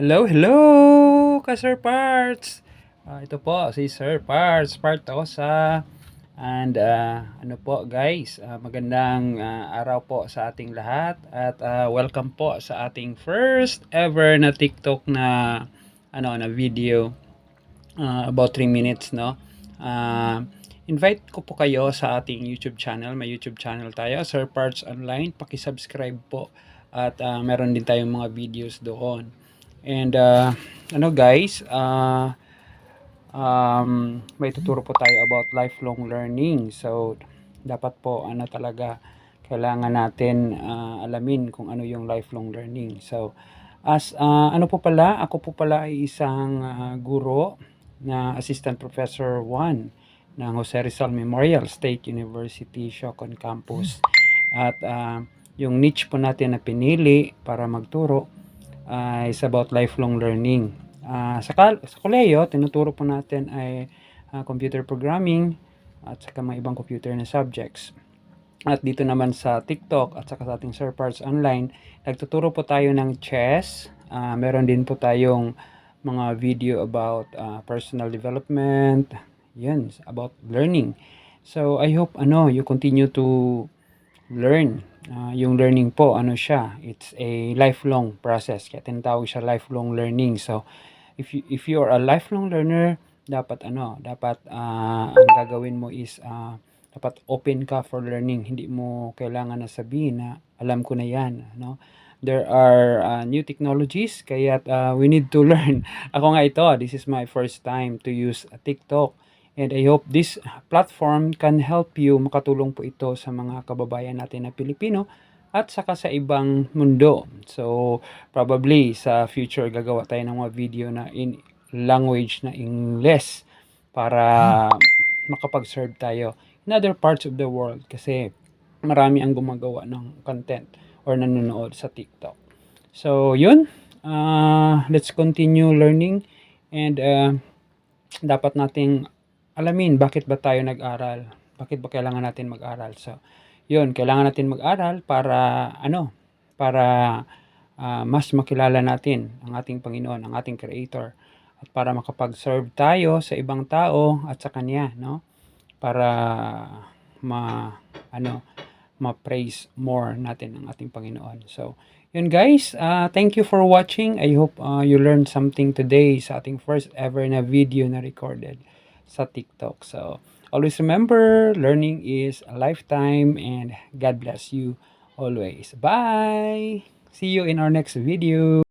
Hello, hello, ka Sir Parts. Ah, ito po si Sir Parts, Partosa. And ah, ano po guys, ah, magandang ah, araw po sa ating lahat at ah, welcome po sa ating first ever na TikTok na ano na video ah, about 3 minutes no. Ah, invite ko po kayo sa ating YouTube channel. May YouTube channel tayo, Sir Parts Online. Paki-subscribe po at ah, meron din tayong mga videos doon. And uh, ano guys, uh, um, may tuturo po tayo about lifelong learning. So, dapat po ano talaga kailangan natin uh, alamin kung ano yung lifelong learning. So, as uh, ano po pala, ako po pala ay isang uh, guro na assistant professor 1 ng Jose Rizal Memorial State University Shocon Campus. At uh, yung niche po natin na pinili para magturo uh, is about lifelong learning. Uh, sa, sa koleyo, tinuturo po natin ay uh, computer programming at saka mga ibang computer na subjects. At dito naman sa TikTok at saka sa ating Sir Parts Online, nagtuturo po tayo ng chess. Uh, meron din po tayong mga video about uh, personal development, yan, about learning. So, I hope, ano, you continue to learn. Uh, yung learning po, ano siya, it's a lifelong process. Kaya tinatawag siya lifelong learning. So, if you, if you are a lifelong learner, dapat ano, dapat uh, ang gagawin mo is uh, dapat open ka for learning. Hindi mo kailangan na sabihin na alam ko na yan, no? There are uh, new technologies kaya uh, we need to learn. Ako nga ito, this is my first time to use TikTok. And I hope this platform can help you. Makatulong po ito sa mga kababayan natin na Pilipino at saka sa ibang mundo. So, probably sa future gagawa tayo ng mga video na in language na English para makapag-serve tayo in other parts of the world kasi marami ang gumagawa ng content or nanonood sa TikTok. So, yun. Uh, let's continue learning and uh, dapat nating alamin bakit ba tayo nag-aral? Bakit ba kailangan natin mag-aral? So, yun, kailangan natin mag-aral para ano? Para uh, mas makilala natin ang ating Panginoon, ang ating Creator at para makapag-serve tayo sa ibang tao at sa kanya, no? Para ma ano, ma-praise more natin ang ating Panginoon. So, yun guys, uh, thank you for watching. I hope uh, you learned something today sa ating first ever na video na recorded sa TikTok. So, always remember, learning is a lifetime and God bless you always. Bye! See you in our next video.